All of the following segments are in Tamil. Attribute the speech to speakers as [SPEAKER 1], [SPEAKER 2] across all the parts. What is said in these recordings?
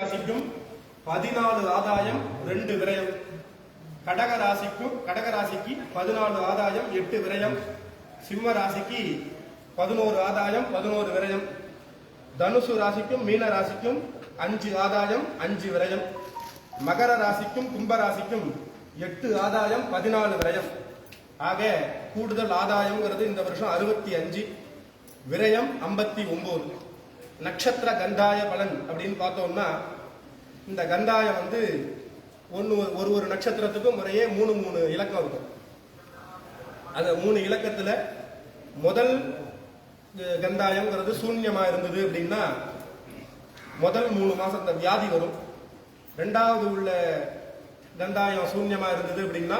[SPEAKER 1] ராசிக்கும் பதினாலு ஆதாயம் ரெண்டு விரயம். கடக ராசிக்கும் கடக ராசிக்கு பதினாலு ஆதாயம் எட்டு விரயம். சிம்ம ராசிக்கு பதினோரு ஆதாயம் பதினோரு விரயம். தனுசு ராசிக்கும் மீன ராசிக்கும் அஞ்சு ஆதாயம் அஞ்சு விரயம். மகர ராசிக்கும் கும்ப ராசிக்கும் எட்டு ஆதாயம் பதினாலு விரயம். ஆக கூடுதல் ஆதாயம்ங்கிறது இந்த வருஷம் அறுபத்தி அஞ்சு. விரயம் ஐம்பத்தி ஒன்பது நட்சத்திர கந்தாய பலன் அப்படின்னு பார்த்தோம்னா இந்த கந்தாயம் வந்து ஒன்று ஒரு ஒரு நட்சத்திரத்துக்கும் முறையே மூணு மூணு இலக்கம் இருக்கும். அந்த மூணு இலக்கத்தில் முதல் அஹ், கந்தாயம்ங்கிறது இருந்தது அப்படின்னா முதல் மூணு மாதம் அந்த வியாதி வரும். ரெண்டாவது உள்ள கந்தாயம் சூன்யமாக இருந்தது அப்படின்னா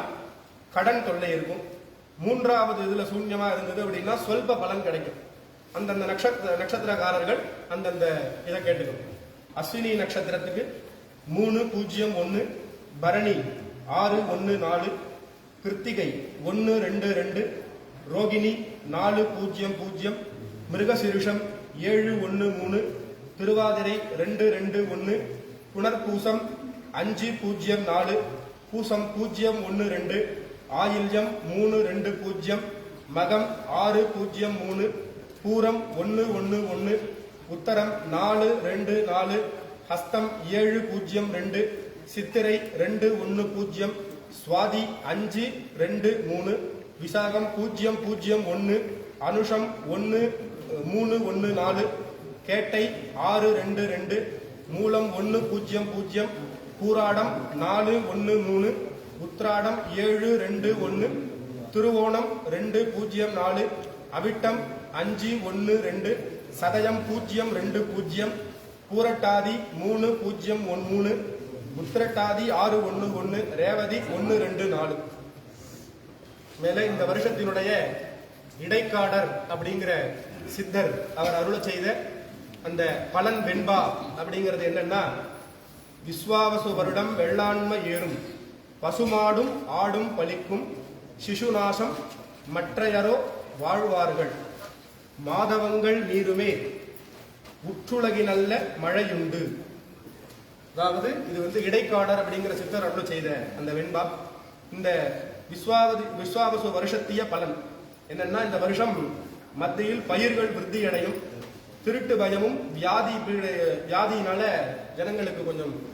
[SPEAKER 1] கடன் தொல்லை இருக்கும். மூன்றாவது இதில் சூன்யமாக இருந்தது அப்படின்னா சொல்ப பலன் கிடைக்கும். அந்தந்த நட்சத்திர நட்சத்திரக்காரர்கள் அந்தந்த இதை கேட்டுக்கணும். அஸ்வினி நட்சத்திரத்துக்கு மூணு பூஜ்ஜியம் ஒன்று பரணி ஆறு ஒன்று நாலு கிருத்திகை ஒன்று ரெண்டு ரெண்டு ரோகிணி நாலு பூஜ்ஜியம் பூஜ்ஜியம் மிருகசிருஷம் ஏழு ஒன்று மூணு திருவாதிரை ரெண்டு ரெண்டு ஒன்று புனர்பூசம் அஞ்சு பூஜ்ஜியம் நாலு பூசம் பூஜ்ஜியம் ஒன்று ரெண்டு ஆயில்யம் மூணு ரெண்டு பூஜ்ஜியம் மகம் ஆறு பூஜ்ஜியம் மூணு பூரம் ஒன்று ஒன்று ஒன்று உத்தரம் நாலு ரெண்டு நாலு. ஹஸ்தம் ஏழு பூஜ்ஜியம் ரெண்டு. சித்திரை ரெண்டு ஒன்று பூஜ்ஜியம் சுவாதி அஞ்சு ரெண்டு மூணு. விசாகம் பூஜ்ஜியம் பூஜ்ஜியம் ஒன்று அனுஷம் ஒன்று மூணு ஒன்று நாலு. கேட்டை ஆறு ரெண்டு ரெண்டு. மூலம் ஒன்று பூஜ்ஜியம் பூஜ்ஜியம் கூராடம் நாலு ஒன்று மூணு. உத்ராடம் ஏழு ரெண்டு ஒன்று திருவோணம் ரெண்டு பூஜ்ஜியம் நாலு. அவிட்டம் அஞ்சு ஒன்று ரெண்டு சதயம் பூஜ்ஜியம் ரெண்டு பூஜ்ஜியம் பூரட்டாதி மூணு பூஜ்ஜியம் ஒன் மூணு உத்திரட்டாதி ஆறு ஒன்று ஒன்று ரேவதி ஒன்று ரெண்டு நாலு. மேலே இந்த வருஷத்தினுடைய இடைக்காடர் அப்படிங்கிற சித்தர் அவர் அருள செய்த அந்த பலன் வெண்பா அப்படிங்கிறது என்னன்னா விஸ்வாவசு வருடம் வெள்ளாண்மை ஏறும். பசுமாடும் ஆடும் பலிக்கும். சிசுநாசம் மற்றையரோ வாழ்வார்கள். மாதவங்கள் நீருமே உற்றுலகினல்ல மழையுண்டு. அதாவது இது வந்து இடைக்காடர் அப்படிங்கிற சித்தர் அருள் செய்த அந்த வெண்பா. இந்த விஸ்வாவதி விஸ்வாவசு வருஷத்திய பலன். என்னன்னா இந்த வருஷம் மத்தியில் பயிர்கள் விருத்தி அடையும். திருட்டு பயமும் வியாதி பீட- வியாதியினால ஜனங்களுக்கு கொஞ்சம்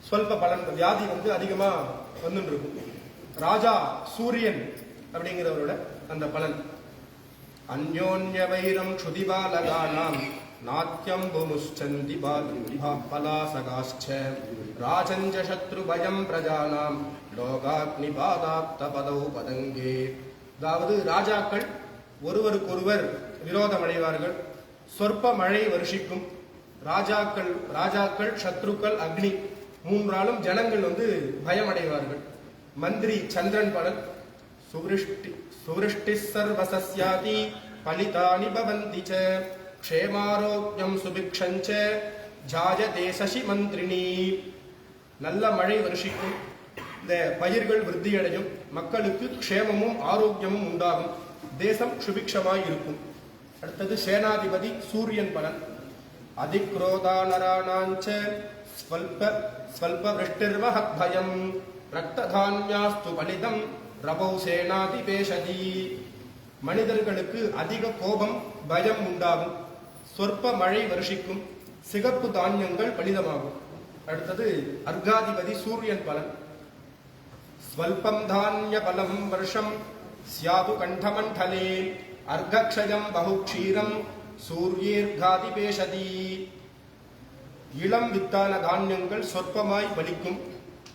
[SPEAKER 1] சொல்ப பலன் வியாதி வந்து அதிகமா வந்துட்டு இருக்கும் ராஜா சூரியன் அப்படிங்கிறவரோட அந்த பலன். அந்யோன்யவைரம் க்ஷுதிபாலகானாம் நாத்தியம் புமுஷ்சந்தி பலாசகாஷ்ச ராஜஞ்ச சத்ரு பயம் பிரஜானாம் லோகாக்னி பாதாப்த பதௌ பதங்கே அதாவது ராஜாக்கள் ஒருவருக்கொருவர் விரோதமடைவார்கள். சொற்ப மழை வருஷிக்கும். ராஜாக்கள் ராஜாக்கள் சத்ருக்கள் அக்னி மூன்றாலும் ஜனங்கள் வந்து பயமடைவார்கள். மந்திரி சந்திரன் பலன் சுவிருஷ்டி சுவிருஷ்டி சர்வசஸ்யாதி பலிதானி பவந்தி ச க்ஷேமாரோக்கியம் சுபிக்ஷஞ்ச ஜாயதே சசி மந்திரிணி நல்ல மழை வருஷிக்கும். இந்த பயிர்கள் விருத்தியடையும். மக்களுக்கு க்ஷேமமும் ஆரோக்கியமும் உண்டாகும். தேசம் சுபிக்ஷமாய் இருக்கும். அடுத்தது சேனாதிபதி சூரியன் பலன். அதிக்ரோதானராணாஞ்ச ஸ்வல்ப ஸ்வல்ப விருஷ்டிர்மஹத் பயம் ரக்ததான்யாஸ்து பலிதம். ரபௌ சேனாதிபேஷதி. மனிதர்களுக்கு அதிக கோபம் பயம் உண்டாகும். சொற்ப மழை வருஷிக்கும் சிகப்பு தானியங்கள் பலிதமாகும். அடுத்தது அர்காதிபதி சூரியன் பலன். ஸ்வல்பம் தானிய பலம் வருஷம் சியாது கண்டமண்டலே. அர்க்கக்ஷயம் பகுக்ஷீரம் சூரியர்காதிபேஷதி. இளம் வித்தான தானியங்கள் சொற்பமாய் பலிக்கும்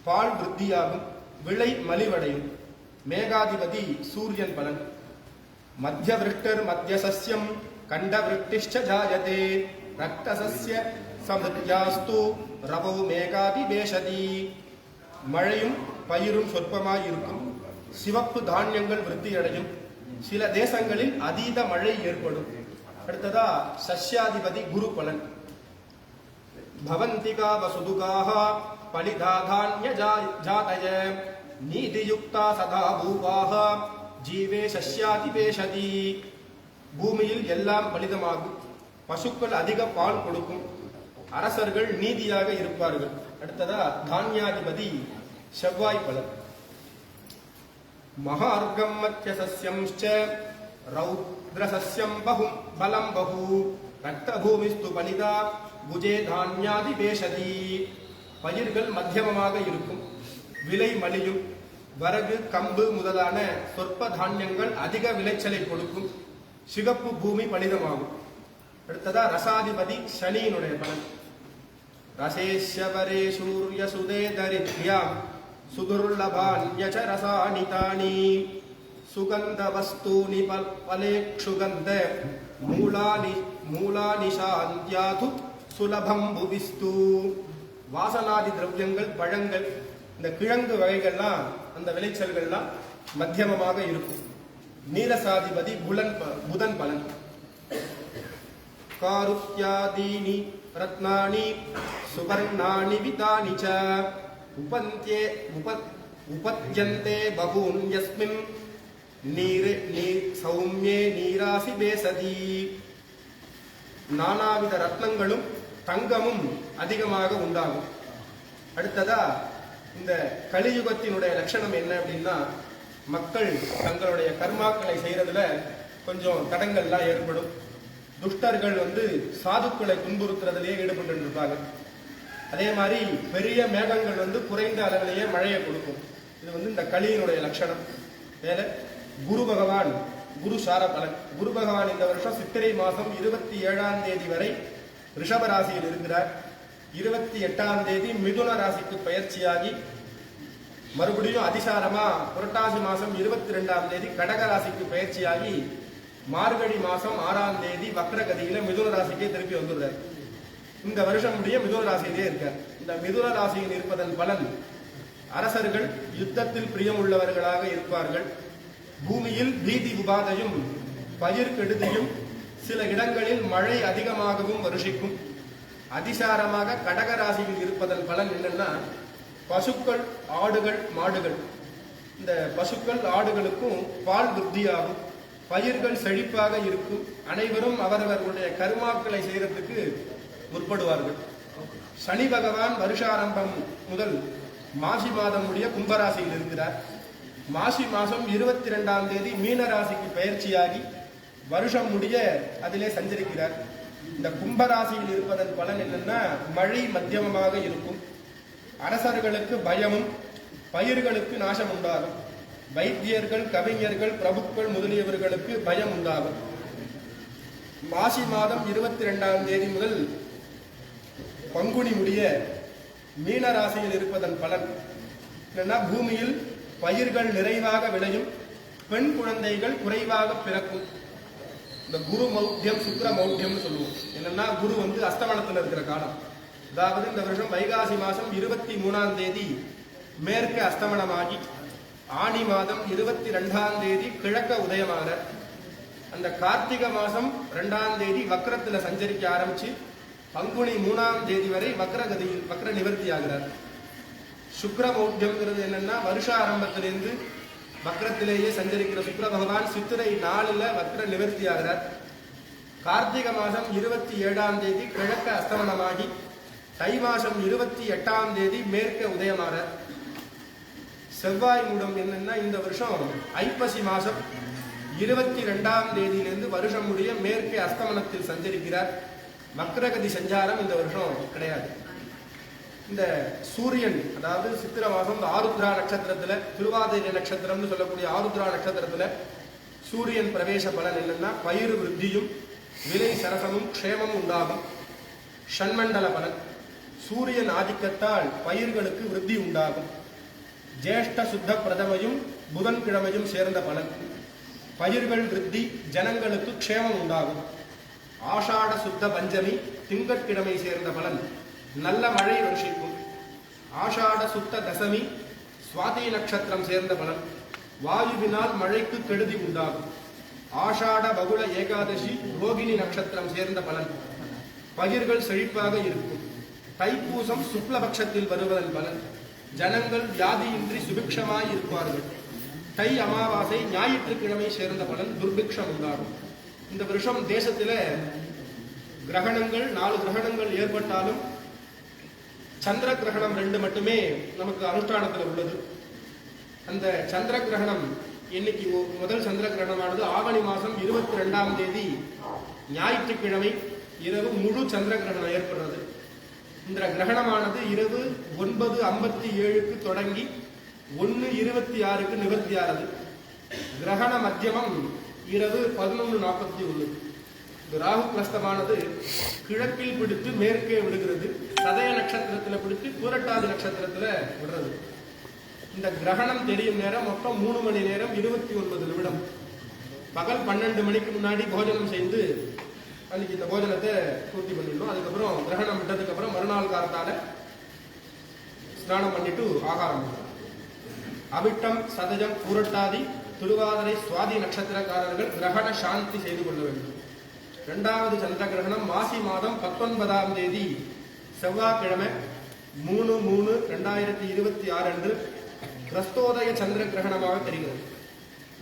[SPEAKER 1] பால் விருத்தியாகும் விளை மலிவடையும். மேகாதிபதி சூரியன் பலன். மத்தியவிருட்டர் மத்தியசஸ்யம் கண்டவிருட்டிஷ்ட ஜாயதே. ரக்தசஸ்ய சமிருத்யாஸ்து ரவோ மேகாதி பேஷதி மழையும் பயிரும் சொற்பமாய் இருக்கும் சிவப்பு தானியங்கள் விருத்தி அடையும் சில தேசங்களில் அதீத மழை ஏற்படும். அடுத்ததா சஸ்யாதிபதி குரு பலன். பவந்திகா வசுதுகாக பலிதாதான்ய ஜாதய. நீதியுக்தா சதா பூபாக ஜீவே சஸ்யாதிபேஷதி பூமியில் எல்லாம் பலிதமாகும் பசுக்கள் அதிக பால் கொடுக்கும். அரசர்கள் நீதியாக இருப்பார்கள். அடுத்ததா தானியாதிபதி செவ்வாய் பலன். மகார்க்கம் மத்திய சசியம் ரௌத்ர சஸ்யம் பகு பலம் பகு. ரக்தபூமிஸ்து பலிதா புஜே தானியாதி பேஷதி பயிர்கள் மத்தியமமாக இருக்கும். விலை மலியும். வரகு கம்பு முதலான சொற்ப தானியங்கள் அதிக விளைச்சலை கொடுக்கும். சிகப்பு பூமி பலிதமாகும் அடுத்ததா ரசாதிபதி சனியினுடைய பலன். ரசேஷவரே சூரிய சுதே தரித்யாம். சுதுர்லபான்யச்ச ரசாணி தானி. சுகந்த வஸ்தூனி பல் பலேக்ஷுகந்த மூலானி மூலானி சாந்தியாது சுலபம் புவிஸ்து வாசனாதி திரவியங்கள் பழங்கள் இந்த கிழங்கு வகைகள்லாம் அந்த விளைச்சல்கள்லாம் மத்தியமமாக இருக்கும் நீரசாதிபதி புலன் ப- புதன் பலன் कारुत्यादीनि रत्नानि सुवर्णानि वितानि च उपन्त्ये उप उपद्यन्ते बहून् यस्मिन् नीरे नी सौम्ये நீராசி பேசதி நானாவித ரத்னங்களும் தங்கமும் அதிகமாக உண்டாகும் அடுத்ததா இந்த கலியுகத்தினுடைய லட்சணம் என்ன அப்படின்னா மக்கள் தங்களுடைய கர்மாக்களை செய்கிறதுல கொஞ்சம் தடங்கள்லாம் ஏற்படும். துஷ்டர்கள் வந்து சாதுக்களை துன்புறுத்துறதுலேயே ஈடுபட்டு இருப்பாங்க அதே மாதிரி பெரிய மேகங்கள் வந்து குறைந்த அளவிலேயே மழையை கொடுக்கும். இது வந்து இந்த கலியினுடைய லட்சணம். வேற குரு பகவான் குரு சாரபலன். குரு பகவான் இந்த வருஷம் சித்திரை மாதம் இருபத்தி ஏழாம் தேதி வரை ரிஷபராசியில் இருக்கிறார். இருபத்தி எட்டாம் தேதி மிதுன ராசிக்கு பயிற்சியாகி மறுபடியும் அதிசாரமா புரட்டாசி மாசம் இருபத்தி ரெண்டாம் தேதி கடக ராசிக்கு பயிற்சியாகி மார்கழி மாசம் ஆறாம் தேதி வக்ரகதியில மிதுன ராசிக்கே திருப்பி வந்துடுறாரு. இந்த வருஷம் முடிய மிதுன ராசியிலே இருக்கார். இந்த மிதுன ராசியில் இருப்பதன் பலன் அரசர்கள் யுத்தத்தில் பிரியமுள்ளவர்களாக இருப்பார்கள். பூமியில் பீதி உபாதையும் பயிர் கெடுதியும் சில இடங்களில் மழை அதிகமாகவும் வருஷிக்கும். அதிசாரமாக கடக ராசியில் இருப்பதன் பலன் என்னன்னா பசுக்கள் ஆடுகள் மாடுகள். இந்த பசுக்கள் ஆடுகளுக்கும் பால் விருத்தியாகும். பயிர்கள் செழிப்பாக இருக்கும். அனைவரும் அவரவர்களுடைய கருமாக்களை செய்யறதுக்கு முற்படுவார்கள். சனி பகவான் வருஷாரம்பம் முதல் மாசி மாதம் கும்பராசியில் இருக்கிறார். மாசி மாதம் இருபத்தி ரெண்டாம் தேதி மீனராசிக்கு பயிற்சியாகி வருஷம் முடிய அதிலே சஞ்சரிக்கிறார். இந்த கும்பராசியில் இருப்பதன் பலன் என்னன்னா மழை மத்தியமமாக இருக்கும். அரசர்களுக்கு பயமும் பயிர்களுக்கு நாசம் உண்டாகும் வைத்தியர்கள் கவிஞர்கள் பிரபுக்கள் முதலியவர்களுக்கு பயம் உண்டாகும் மாசி மாதம் இருபத்தி ரெண்டாம் தேதி முதல் பங்குனி முடிய மீன ராசியில் இருப்பதன் பலன் என்னன்னா பூமியில் பயிர்கள் நிறைவாக விளையும் பெண் குழந்தைகள் குறைவாக பிறக்கும். இந்த குரு மௌத்தியம் சுக்கர மௌத்தியம்னு சொல்லுவோம். என்னன்னா குரு வந்து அஸ்தமனத்தில் இருக்கிற காலம். அதாவது இந்த வருஷம் வைகாசி மாதம் இருபத்தி மூணாம் தேதி மேற்கு அஸ்தமனமாகி ஆணி மாதம் இருபத்தி ரெண்டாம் தேதி கிழக்க உதயமான அந்த கார்த்திகை மாதம் ரெண்டாம் தேதி வக்ரத்தில் சஞ்சரிக்க ஆரம்பிச்சு பங்குனி மூணாம் தேதி வரை வக்ரகதியில் வக்ர நிவர்த்தி ஆகிறார் சுக்ர மௌத்தியம்ங்கிறது என்னன்னா வருஷ ஆரம்பத்திலிருந்து வக்ரத்திலேயே சஞ்சரிக்கிற சுக்கர பகவான் சித்திரை நாளில் வக்ர நிவர்த்தி ஆகிறார் கார்த்திகை மாதம் இருபத்தி ஏழாம் தேதி கிழக்க அஸ்தமனமாகி தை மாதம் இருபத்தி எட்டாம் தேதி மேற்க உதயமாக செவ்வாய் மூடம் என்னன்னா இந்த வருஷம் ஐப்பசி மாதம் இருபத்தி ரெண்டாம் தேதியிலிருந்து வருஷம் முடிய மேற்கே அஸ்தமனத்தில் சஞ்சரிக்கிறார். வக்ரகதி சஞ்சாரம் இந்த வருஷம் கிடையாது. இந்த சூரியன் அதாவது சித்திர மாதம் இந்த ஆருத்ரா நட்சத்திரத்துல திருவாதிரை நட்சத்திரம்னு சொல்லக்கூடிய ஆருத்ரா நட்சத்திரத்துல சூரியன் பிரவேச பலன் என்னன்னா பயிர் விருத்தியும் விலை சரசமும் க்ஷேமம் உண்டாகும். ஷண்மண்டல பலன். சூரியன் ஆதிக்கத்தால் பயிர்களுக்கு விருத்தி உண்டாகும். ஜேஷ்ட சுத்த பிரதமையும் புதன்கிழமையும் சேர்ந்த பலன். பயிர்கள் விருத்தி ஜனங்களுக்கு க்ஷேமம் உண்டாகும். ஆஷாட சுத்த பஞ்சமி திங்கட்கிழமை சேர்ந்த பலன். நல்ல மழை வருஷிக்கும். ஆஷாட சுத்த தசமி சுவாதி நட்சத்திரம் சேர்ந்த பலன். வாயுவினால் மழைக்கு கெடுதி உண்டாகும். ஆஷாட பகுள ஏகாதசி ரோகிணி நட்சத்திரம் சேர்ந்த பலன். பயிர்கள் செழிப்பாக இருக்கும். தைப்பூசம் சுக்லபக்ஷத்தில் வருவதன் பலன். ஜனங்கள் வியாதியின்றி சுபிக்ஷமாய் இருப்பார்கள். தை அமாவாசை ஞாயிற்றுக்கிழமை சேர்ந்த பலன் துர்பிக்ஷம் உண்டாகும். இந்த வருஷம் தேசத்தில் கிரகணங்கள் நாலு கிரகணங்கள் ஏற்பட்டாலும் சந்திர கிரகணம் ரெண்டு மட்டுமே நமக்கு அனுஷ்டானத்தில் உள்ளது. அந்த சந்திர கிரகணம் இன்னைக்கு முதல் சந்திர கிரகணமானது ஆவணி மாதம் இருபத்தி ரெண்டாம் தேதி ஞாயிற்றுக்கிழமை இரவு முழு சந்திர கிரகணம் ஏற்படுறது. இந்த கிரகணமானது இரவு ஒன்பது ஐம்பத்தி ஏழுக்கு தொடங்கி ஒன்று இருபத்தி ஆறுக்கு நிவர்த்தி ஆறுது கிரகண மத்தியமம் இரவு பதினொன்று நாற்பத்தி ஒன்று இந்த ராகு கிரஸ்தமானது கிழக்கில் பிடித்து மேற்கே விடுகிறது சதய நட்சத்திரத்துல பிடித்து பூரட்டாதி நட்சத்திரத்துல விடுறது. இந்த கிரகணம் தெரியும் நேரம் மொத்தம் மூணு மணி நேரம் இருபத்தி ஒன்பது நிமிடம். பகல் பன்னெண்டு மணிக்கு முன்னாடி போஜனம் செய்து அன்னைக்கு இந்த போஜனத்தை பூர்த்தி பண்ணிடணும். அதுக்கப்புறம் கிரகணம் விட்டதுக்கு அப்புறம் மறுநாள் காலத்தால ஸ்நானம் பண்ணிட்டு ஆகாரம் அவிட்டம் சதஜம் பூரட்டாதி திருவாதிரை சுவாதி நட்சத்திரக்காரர்கள் கிரகண சாந்தி செய்து கொள்ள வேண்டும். இரண்டாவது சந்திர கிரகணம் மாசி மாதம் பத்தொன்பதாம் தேதி செவ்வாய்க்கிழமை மூணு மூணு ரெண்டாயிரத்தி இருபத்தி ஆறு அன்று கிரஸ்தோதய சந்திர கிரகணமாக தெரிகிறது.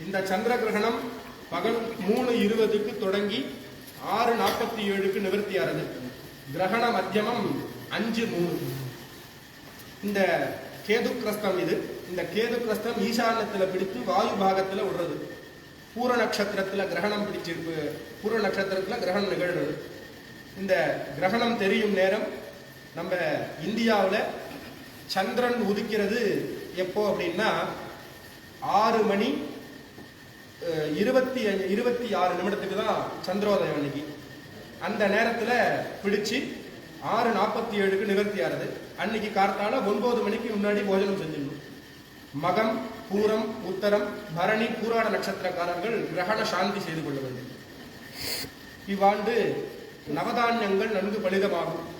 [SPEAKER 1] இந்த சந்திர கிரகணம் பகல் மூணு இருபதுக்கு தொடங்கி ஆறு நாற்பத்தி ஏழுக்கு நிவர்த்தி ஆறது கிரகண மத்தியமம் அஞ்சு மூணு. இந்த கேது கிரஸ்தம் இது. இந்த கேது கிரஸ்தம் ஈசானத்தில் பிடித்து வாயு பாகத்தில் விடுறது. பூர நட்சத்திரத்தில் கிரகணம் பிடிச்சிருக்கு. பூர நட்சத்திரத்தில் கிரகணம் நிகழ்வு இந்த கிரகணம் தெரியும் நேரம் நம்ம இந்தியாவில் சந்திரன் உதிக்கிறது எப்போ அப்படின்னா ஆறு மணி இருபத்தி அஞ்சு இருபத்தி ஆறு நிமிடத்துக்கு தான் சந்திரோதயம் அன்னைக்கு. அந்த நேரத்தில் பிடிச்சு ஆறு நாற்பத்தி ஏழுக்கு நிவர்த்தி ஆறுது. அன்னைக்கு கார்த்தால ஒன்பது மணிக்கு முன்னாடி போஜனம் செஞ்சிடணும். மகம் பூரம் உத்தரம் பரணி பூராட நட்சத்திரக்காரர்கள் கிரகண சாந்தி செய்து கொள்ள வேண்டும். இவ்வாண்டு நவதானியங்கள் நன்கு பலிதமாகும்.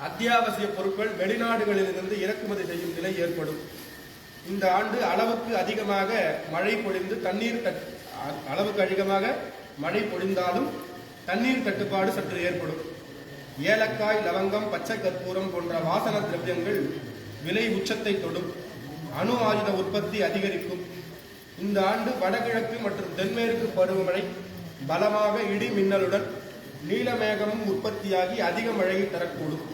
[SPEAKER 1] அத்தியாவசிய பொருட்கள் வெளிநாடுகளிலிருந்து இறக்குமதி செய்யும் நிலை ஏற்படும். இந்த ஆண்டு அளவுக்கு அதிகமாக மழை பொழிந்து தண்ணீர் தட்- அ- அளவுக்கு அதிகமாக மழை பொழிந்தாலும் தண்ணீர் தட்டுப்பாடு சற்று ஏற்படும். ஏலக்காய் லவங்கம் பச்சை கற்பூரம் போன்ற வாசன திரவியங்கள் விலை உச்சத்தை தொடும். அணு ஆயுத உற்பத்தி அதிகரிக்கும். இந்த ஆண்டு வடகிழக்கு மற்றும் தென்மேற்கு பருவமழை பலமாக இடி மின்னலுடன் நீலமேகமும் உற்பத்தியாகி அதிக மழையை தரக்கூடும்.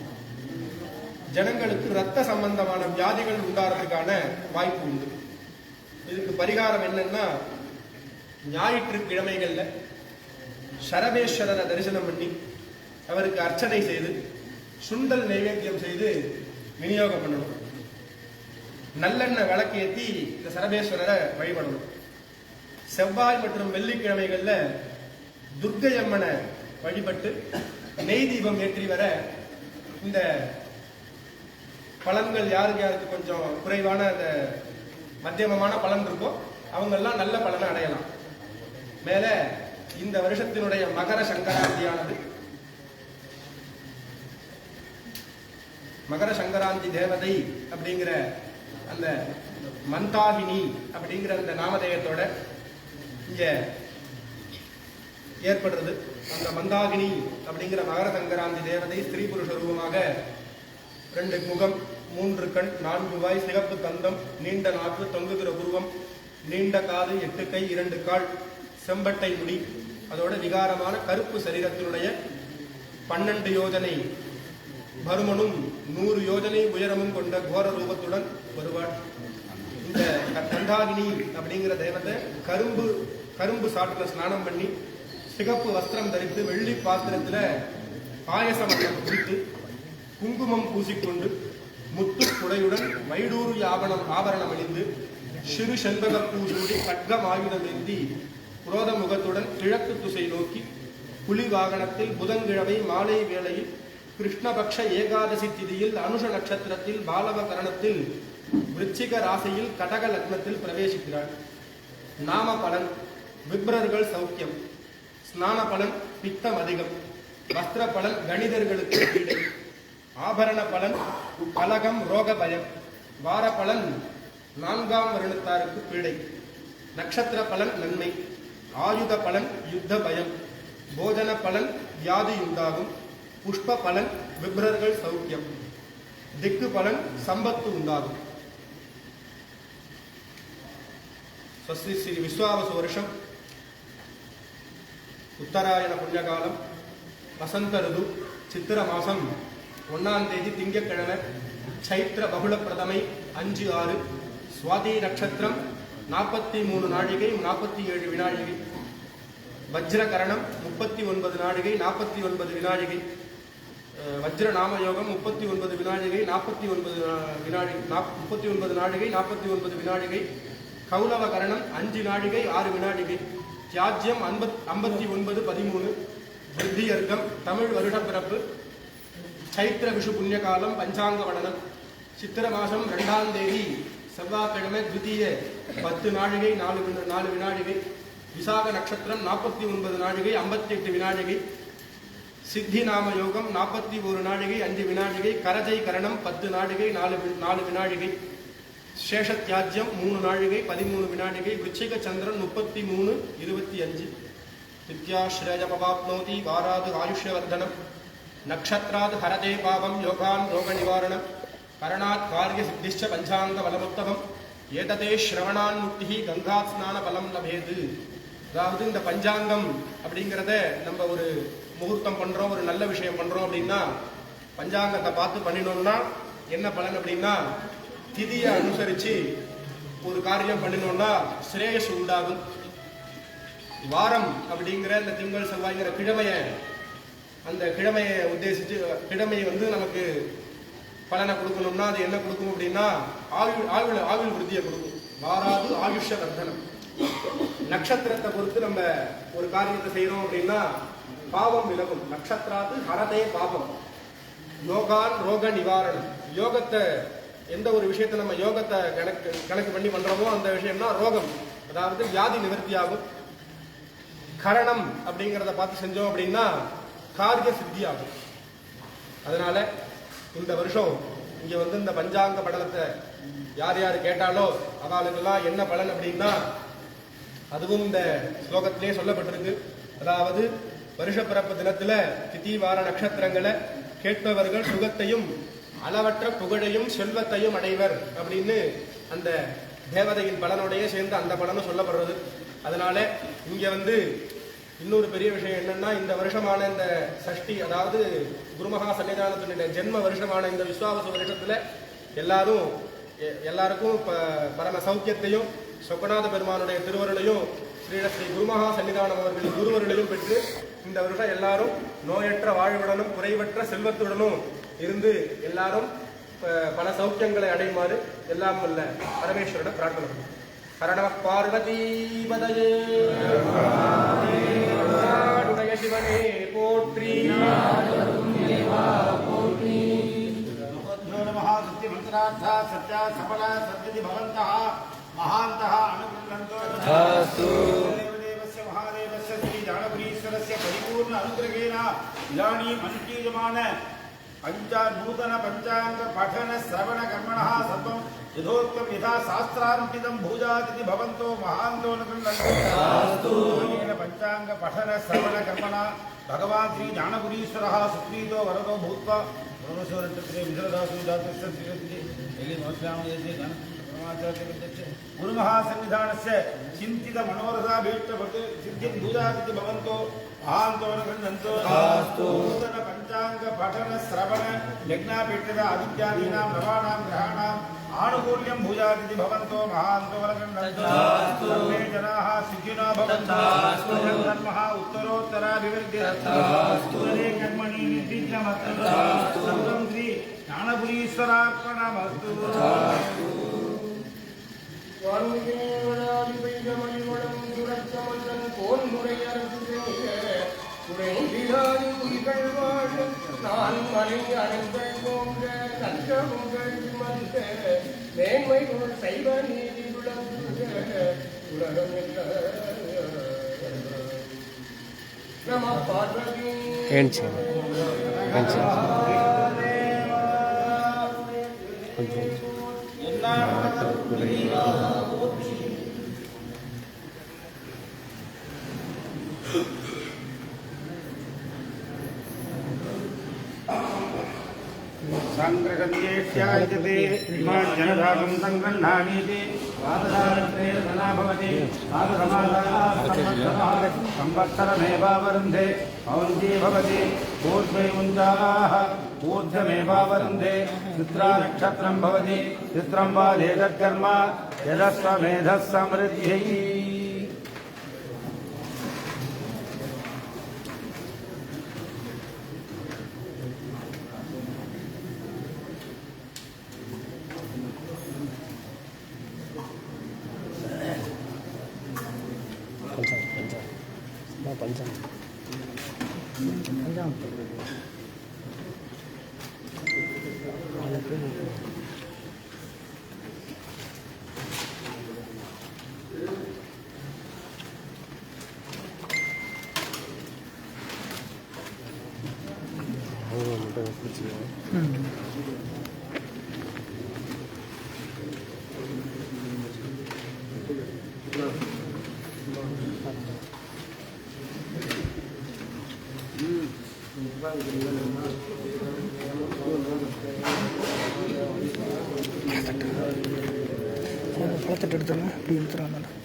[SPEAKER 1] ஜனங்களுக்கு ரத்த சம்பந்தமான வியாதிகள் உண்டாகிறதுக்கான வாய்ப்பு உண்டு. இதுக்கு பரிகாரம் என்னன்னா ஞாயிற்றுக்கிழமைகள்ல சரபேஸ்வரரை தரிசனம் பண்ணி அவருக்கு அர்ச்சனை செய்து சுண்டல் நைவேத்தியம் செய்து விநியோகம் பண்ணணும். நல்லெண்ணெய் விளக்கேத்தி இந்த சரபேஸ்வரரை வழிபடணும். செவ்வாய் மற்றும் வெள்ளிக்கிழமைகள்ல துர்க்கை அம்மனை வழிபட்டு நெய் தீபம் ஏற்றி வர இந்த பலன்கள் யாருக்கு யாருக்கு கொஞ்சம் குறைவான அந்த மத்தியமமான பலன் இருக்கோ அவங்கெல்லாம் நல்ல பலனை அடையலாம். மேல இந்த வருஷத்தினுடைய மகர சங்கராந்தியானது. மகர சங்கராந்தி தேவதை அப்படிங்கிற அந்த மந்தாகினி அப்படிங்கிற அந்த நாமதேயத்தோட இங்க ஏற்படுறது. அந்த மந்தாகினி அப்படிங்கிற மகர சங்கராந்தி தேவதை ஸ்திரீ புருஷ ரூபமாக ரெண்டு முகம் மூன்று கண் நான்கு வாய் சிகப்பு தந்தம் நீண்ட நாக்கு தொங்குகிற உருவம் நீண்ட காது எட்டு கை இரண்டு கால் செம்பட்டை முடி அதோட விகாரமான கருப்பு சரீரத்தினுடைய பன்னெண்டு யோஜனை. பருமனும் நூறு யோஜனை உயரமும் கொண்ட கோர ரூபத்துடன் வருவாள் இந்த கந்தாகினி அப்படிங்கிற தெய்வத்தை கரும்பு கரும்பு சாட்டுல ஸ்நானம் பண்ணி சிகப்பு வஸ்திரம் தரித்து வெள்ளி பாத்திரத்துல பாயசம் குடித்து குங்குமம் பூசிக்கொண்டு முத்து குடையுடன் மைடூரு ஆபரணம் ஆபரணம் அணிந்து சிறு செண்பக பூசூடி கட்கம் ஆயுதம் ஏந்தி புரோத முகத்துடன் கிழக்கு திசை நோக்கி புலி வாகனத்தில் புதன்கிழமை மாலை வேளையில் கிருஷ்ணபக்ஷ ஏகாதசி திதியில் அனுஷ நட்சத்திரத்தில் பாலவ கரணத்தில் விருச்சிக ராசியில் கடக லக்னத்தில் பிரவேசிக்கிறாள் நாம பலன் விப்ரர்கள் சௌக்கியம். ஸ்நான பலன் பித்தம் அதிகம். வஸ்திர பலன் கணிதர்களுக்கு கீழே ஆபரண பலன் கலகம் ரோக பயம். வார பலன் நான்காம் வருணத்தாருக்கு பீடை. நட்சத்திர பலன் நன்மை. ஆயுத பலன் யுத்த பயம். போஜன பலன் வியாதி உண்டாகும். புஷ்ப பலன் விப்ரர்கள் சௌக்கியம். திக்கு பலன் சம்பத்து உண்டாகும். ஸ்வஸ்தி ஸ்ரீ விஸ்வாவசு வருஷம் உத்தராயண புண்ணியகாலம் வசந்த ருது சித்திர மாசம் ஒன்னாம் தேதி திங்கக்கிழமை சைத்திர பகுள பிரதமை அஞ்சு ஆறு சுவாதி நட்சத்திரம் நாற்பத்தி மூணு நாழிகை நாற்பத்தி ஏழு வினாழிகை வஜ்ரகரணம் முப்பத்தி ஒன்பது நாழிகை நாற்பத்தி ஒன்பது வினாழிகை வஜ்ர நாம யோகம் முப்பத்தி ஒன்பது வினாழிகை நாற்பத்தி ஒன்பது வினாழி முப்பத்தி ஒன்பது நாழிகை நாற்பத்தி ஒன்பது வினாழிகை கௌலவ கரணம் அஞ்சு நாழிகை ஆறு வினாடிகை தியாஜ்யம் ஐம்பத் ஐம்பத்தி ஒன்பது பதிமூணு. விருத்தியர்க்கம் தமிழ் வருட பிறப்பு சைத்திர விஷு புண்ணியகாலம் பஞ்சாங்க வடனம் சித்திர மாசம் ரெண்டாம் தேதி செவ்வாய்க்கிழமை துதிய பத்து நாழிகை நாலு நாலு வினாடிகை விசாக நட்சத்திரம் நாற்பத்தி ஒன்பது நாழிகை ஐம்பத்தி எட்டு வினாடிகை சித்தி நாம யோகம் நாற்பத்தி ஒரு நாழிகை அஞ்சு வினாடிகை கரஜை கரணம் பத்து நாழிகை நாலு நாலு வினாடிகை சேஷ தியாஜ்யம் மூணு நாழிகை பதிமூணு வினாடிகை விருச்சிக சந்திரன் முப்பத்தி மூணு இருபத்தி அஞ்சு வித்யாஸ்ரேயமவாப்னோதி வாராது ஆயுஷ்யவர்தனம். நக்ஷத்ராத் ஹரதே பாவம் யோகான் ரோக நிவாரணம் கரணாத் காரிய சித்திஷ்ட பஞ்சாங்க பலமுத்தகம் ஏததே ஸ்ரவணான் முக்தி கங்கா ஸ்நான பலம் லபேது. அதாவது இந்த பஞ்சாங்கம் அப்படிங்கிறத நம்ம ஒரு முகூர்த்தம் பண்ணுறோம் ஒரு நல்ல விஷயம் பண்ணுறோம் அப்படின்னா பஞ்சாங்கத்தை பார்த்து பண்ணினோம்னா என்ன பலன் அப்படின்னா திதியை அனுசரித்து ஒரு காரியம் பண்ணினோம்னா சிரேயஸ் உண்டாகும். வாரம் அப்படிங்கிற இந்த திங்கள் செவ்வாய்ங்கிற கிழமையை அந்த கிழமையை உத்தேசித்து கிழமை வந்து நமக்கு பலனை கொடுக்கணும்னா அது என்ன கொடுக்கும் அப்படின்னா ஆயுள் ஆயுள் ஆயுள் விருத்தியை கொடுக்கும். வாராது ஆயுஷ வர்த்தனம். நட்சத்திரத்தை பொறுத்து நம்ம ஒரு காரியத்தை செய்யறோம் அப்படின்னா பாவம் விலகும். நட்சத்திராத்து ஹரதே பாவம். யோகான் ரோக நிவாரணம். யோகத்தை எந்த ஒரு விஷயத்தை நம்ம யோகத்தை கணக்கு கணக்கு பண்ணி பண்றோமோ அந்த விஷயம்னா ரோகம். அதாவது வியாதி நிவர்த்தியாகும். கரணம் அப்படிங்கிறத பார்த்து செஞ்சோம் அப்படின்னா காரிய சித்தியாகும். அதனால இந்த வருஷம் இங்க வந்து இந்த பஞ்சாங்க படலத்தை யார் யார் கேட்டாலோ அவளுக்கெல்லாம் என்ன பலன் அப்படின்னா அதுவும் இந்த ஸ்லோகத்திலே சொல்லப்பட்டிருக்கு. அதாவது வருஷப்பிறப்பு தினத்தில் தினத்துல திதி வார நட்சத்திரங்களை கேட்பவர்கள் சுகத்தையும் அளவற்ற புகழையும் செல்வத்தையும் அடைவர் அப்படின்னு அந்த தேவதையின் பலனோடைய சேர்ந்து அந்த பலனும் சொல்லப்படுறது. அதனால இங்க வந்து இன்னொரு பெரிய விஷயம் என்னன்னா இந்த வருஷமான இந்த சஷ்டி அதாவது குருமகா சன்னிதானத்தினுடைய ஜென்ம வருஷமான இந்த விஸ்வாவச வருஷத்துல எல்லாரும் எ- எல்லாருக்கும் ப- பரம சௌக்கியத்தையும் சொக்கநாத பெருமானுடைய திருவருளையும் ஸ்ரீரஸ்ரீ குருமகா சன்னிதானம் அவர்களின் குருவருளையும் பெற்று இந்த வருஷம் எல்லாரும் நோயற்ற வாழ்வுடனும் குறைவற்ற செல்வத்துடனும் இருந்து எல்லாரும் பல சௌக்கியங்களை அடையுமாறு எல்லாம் உள்ள பரமேஸ்வரோட பிரார்த்தனை கரணவ பார்வதீபதையே சிவனே போற்றி.
[SPEAKER 2] சத்யமந்திரார்த்தா சத்யா சபலா சத்யதி பவந்தா மகாந்தா அனுகிரகந்தோ
[SPEAKER 3] மகாதேவஸ்ய
[SPEAKER 2] ஸ்ரீ தானபுரீஸ்வரஸ்ய பரிபூர்ண పంచ నూతన పంచాంగ పఠన శ్రవణ కర్మణ సత్వం యథోక్తం యథా శాస్త్రార్పితం భూజాతిథి భవంతో మహాంతో పంచాంగ పఠన శ్రవణ కర్మణ భగవాన్ శ్రీ జ్ఞానపురీశ్వర సుప్రీతో వరదో భూత్వ గురుమహాసన్నిధానస్ చింతిత మనోరథాభీష్టపత్ సిద్ధిం భూజాతిథి భవంతో विजयदासु जातस्य श्रीरत्ने एले नमस्यामयते गणपतिप्रमाचार्यविद्यस्य गुरुमहासन्निधानस्य चिन्तितमनोरथाभीष्टभृत् सिद्धिं भूजातिथि भवन्तो महान्तो गृह्णन्तो नूतन पञ्चाङ्ग पठन श्रवण यज्ञापीठित आदित्यादीनां नवानां ग्रहाणाम् आनुकूल्यं भूजातिथि भवन्तो
[SPEAKER 4] மணிவளம்
[SPEAKER 3] துரச்சமந்தன் போல் முறையரசு குறைந்திராது உயிர்கள்
[SPEAKER 2] சாங்கிரகத்யேஷ்யாயதே இமான் ஜனதாகம் சங்கண்ணானீதி பாததாரத்ரே தனா பவதி பாதசமாதாரா சம்பத்தரமேவாவருந்தே भवन्ती भवति। ऊर्ध्वैमुञ्जाः ऊर्ध्वमेवावरुन्धे चित्रा भवति। वा यदस्वमेधः समृद्ध्यै
[SPEAKER 5] பழத்தட்டு எடுத்துருங்க இப்படி எடுத்துருவாங்க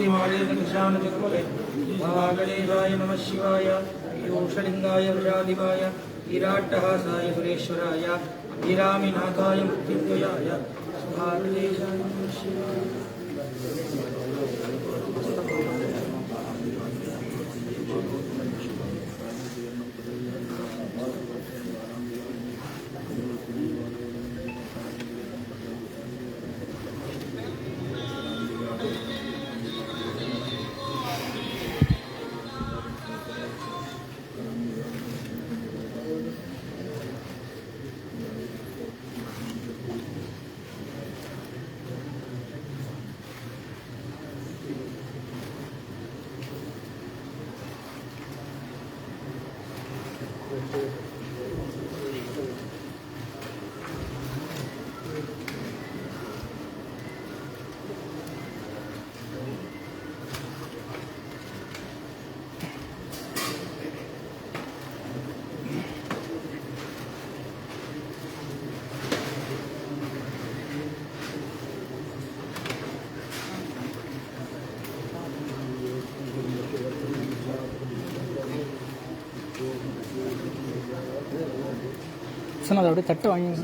[SPEAKER 2] ദേവമൂർത്തിമാലയകൃഷാണചക്രേ മഹാഗണേശായ നമ ശിവായ യോഷലിംഗായ വൃഷാധിപായ വിരാട്ടഹാസായ സുരേശ്വരായ അഭിരാമിനാഥായ മൃത്യുഞ്ജയായ മഹാഗണേശായ നമ ശിവായ
[SPEAKER 5] சார் அதை அப்படியே தட்டு வாங்கிங்க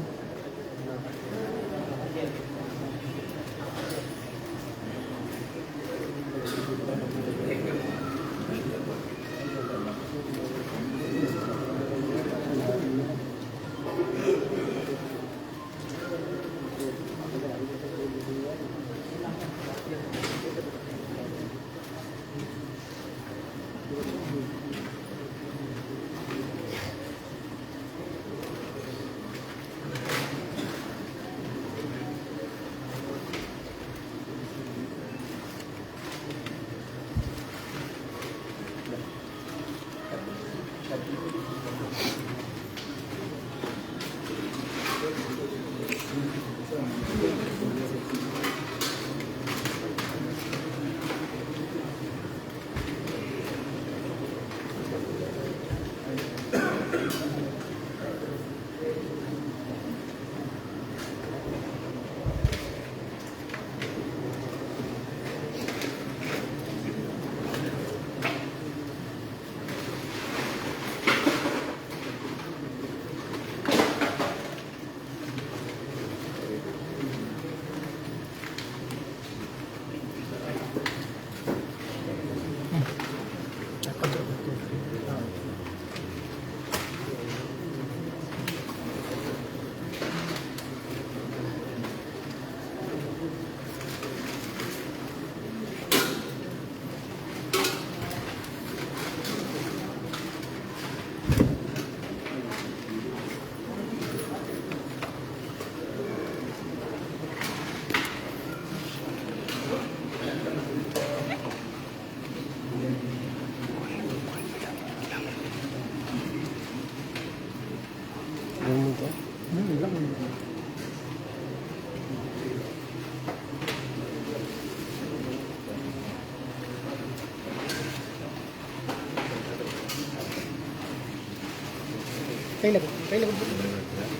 [SPEAKER 6] கையில் கையில் கொடுத்து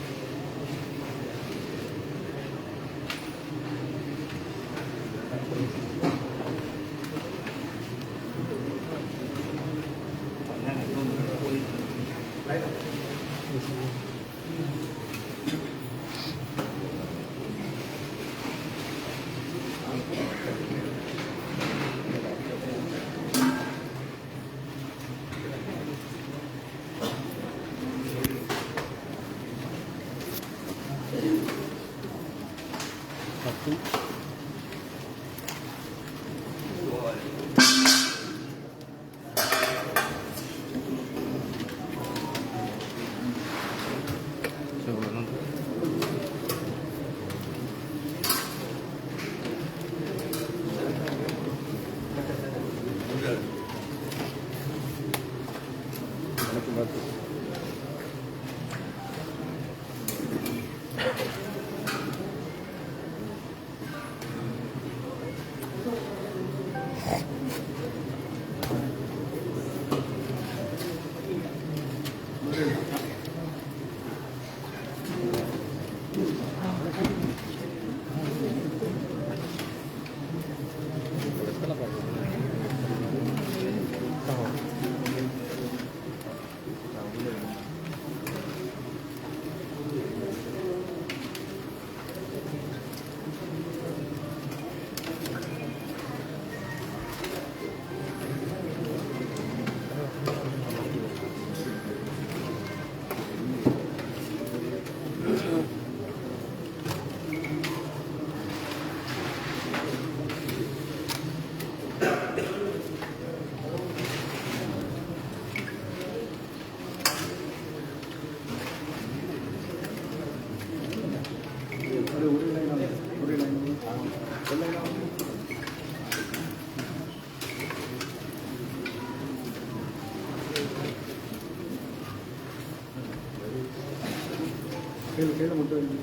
[SPEAKER 7] கையில் மட்டும் வைங்க.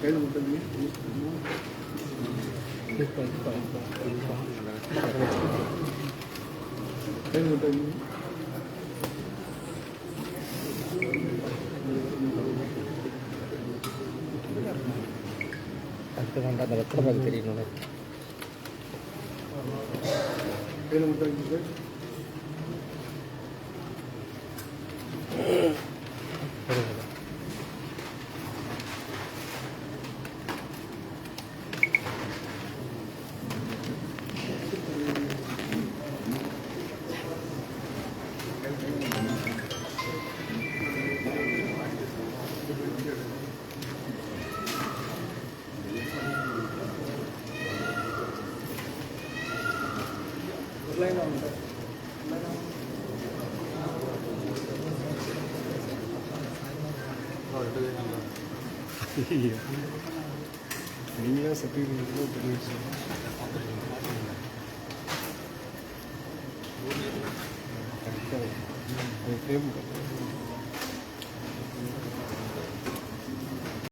[SPEAKER 7] கையில் மட்டும் வைங்க. கையில் மட்டும் வைங்க.
[SPEAKER 6] அடுத்து வேண்டாம் அந்த வெத்தலை பார்க்க தெரியணும்
[SPEAKER 7] கையில் மட்டும் வைங்க சார் yeah.